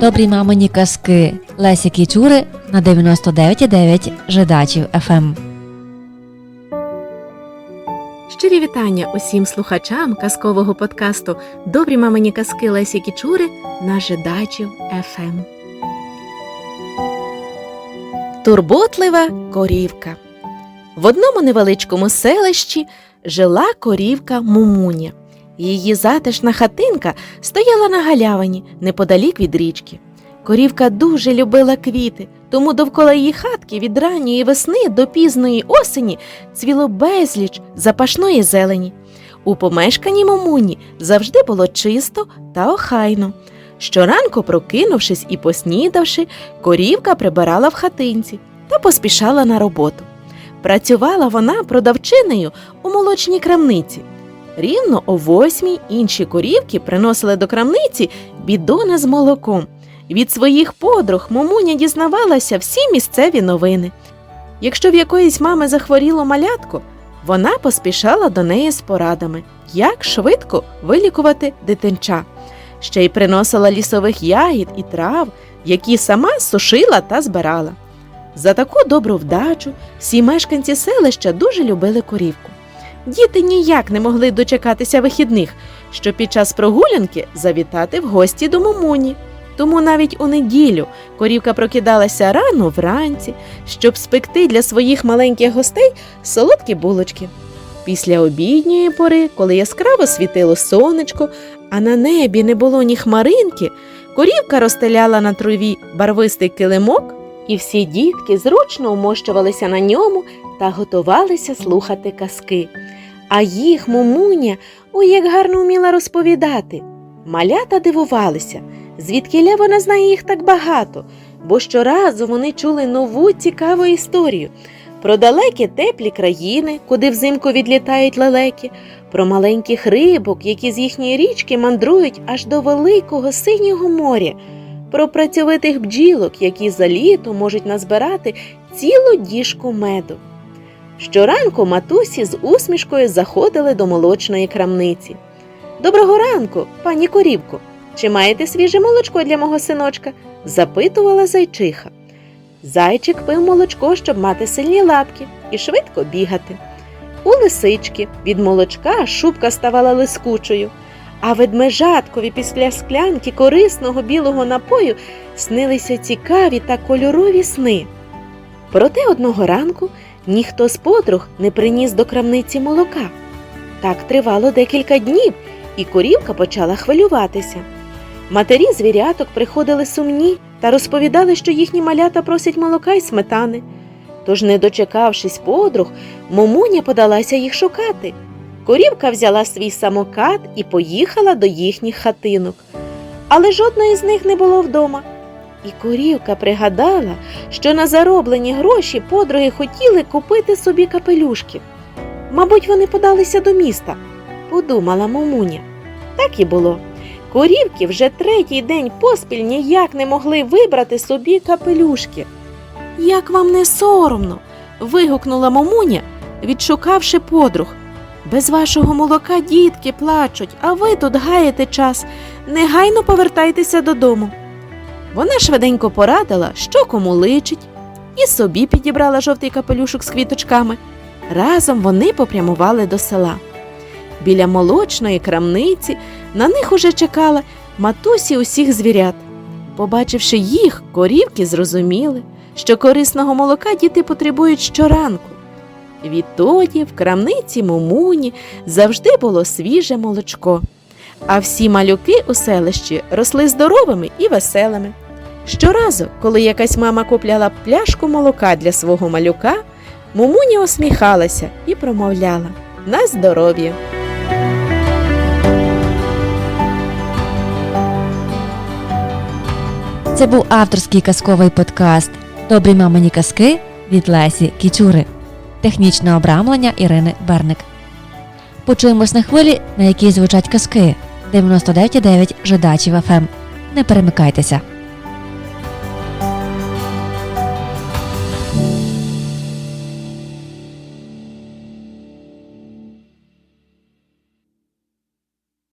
Добрі мамині казки Лесі Кічури на 99,9 Жидачів Ем. ФМ. Щирі вітання усім слухачам казкового подкасту Добрі мамині казки Лесі Кічури на Жидачів ФМ. Турботлива корівка. В одному невеличкому селищі жила корівка Мумуня. Її затишна хатинка стояла на галявині неподалік від річки. Корівка дуже любила квіти, тому довкола її хатки від ранньої весни до пізної осені цвіло безліч запашної зелені. У помешканні Момуні завжди було чисто та охайно. Щоранку, прокинувшись і поснідавши, корівка прибирала в хатинці та поспішала на роботу. Працювала вона продавчинею у молочній крамниці. Рівно о восьмій інші корівки приносили до крамниці бідони з молоком. Від своїх подруг Момуня дізнавалася всі місцеві новини. Якщо в якоїсь мами захворіло малятко, вона поспішала до неї з порадами, як швидко вилікувати дитинча. Ще й приносила лісових ягід і трав, які сама сушила та збирала. За таку добру вдачу всі мешканці селища дуже любили корівку. Діти ніяк не могли дочекатися вихідних, щоб під час прогулянки завітати в гості до Момуні. Тому навіть у неділю корівка прокидалася рано вранці, щоб спекти для своїх маленьких гостей солодкі булочки. Після обідньої пори, коли яскраво світило сонечко, а на небі не було ні хмаринки, корівка розстеляла на траві барвистий килимок, і всі дітки зручно умощувалися на ньому та готувалися слухати казки. А їх мумуня ой як гарно вміла розповідати. Малята дивувалися, звідкиля вона знає їх так багато, бо щоразу вони чули нову цікаву історію про далекі теплі країни, куди взимку відлітають лелеки, про маленьких рибок, які з їхньої річки мандрують аж до великого синього моря, про працьовитих бджілок, які за літо можуть назбирати цілу діжку меду. Щоранку матусі з усмішкою заходили до молочної крамниці. Доброго ранку, пані корівко. Чи маєте свіже молочко для мого синочка? запитувала зайчиха. Зайчик пив молочко, щоб мати сильні лапки і швидко бігати. У лисички від молочка шубка ставала лискучою, а ведмежаткові після склянки корисного білого напою снилися цікаві та кольорові сни. Проте одного ранку ніхто з подруг не приніс до крамниці молока. Так тривало декілька днів, і корівка почала хвилюватися. Матері звіряток приходили сумні та розповідали, що їхні малята просять молока й сметани. Тож, не дочекавшись подруг, Момуня подалася їх шукати. Корівка взяла свій самокат і поїхала до їхніх хатинок. Але жодної з них не було вдома. І корівка пригадала, що на зароблені гроші подруги хотіли купити собі капелюшки. Мабуть, вони подалися до міста, подумала Момуня. Так і було. Корівки вже третій день поспіль ніяк не могли вибрати собі капелюшки. Як вам не соромно? вигукнула Момуня, відшукавши подруг. Без вашого молока дітки плачуть, а ви тут гаєте час. Негайно повертайтеся додому. Вона швиденько порадила, що кому личить, і собі підібрала жовтий капелюшок з квіточками. Разом вони попрямували до села. Біля молочної крамниці на них уже чекала матусі усіх звірят. Побачивши їх, корівки зрозуміли, що корисного молока діти потребують щоранку. Відтоді в крамниці Мумуні завжди було свіже молочко, а всі малюки у селищі росли здоровими і веселими. Щоразу, коли якась мама купляла пляшку молока для свого малюка, Мумуня усміхалася і промовляла на здоров'я. Це був авторський казковий подкаст Добрі мамині казки від Лесі Кічури. Технічне обрамлення Ірини Берник. Почуємось на хвилі, на якій звучать казки 99,9 Жидачів ФМ. Не перемикайтеся.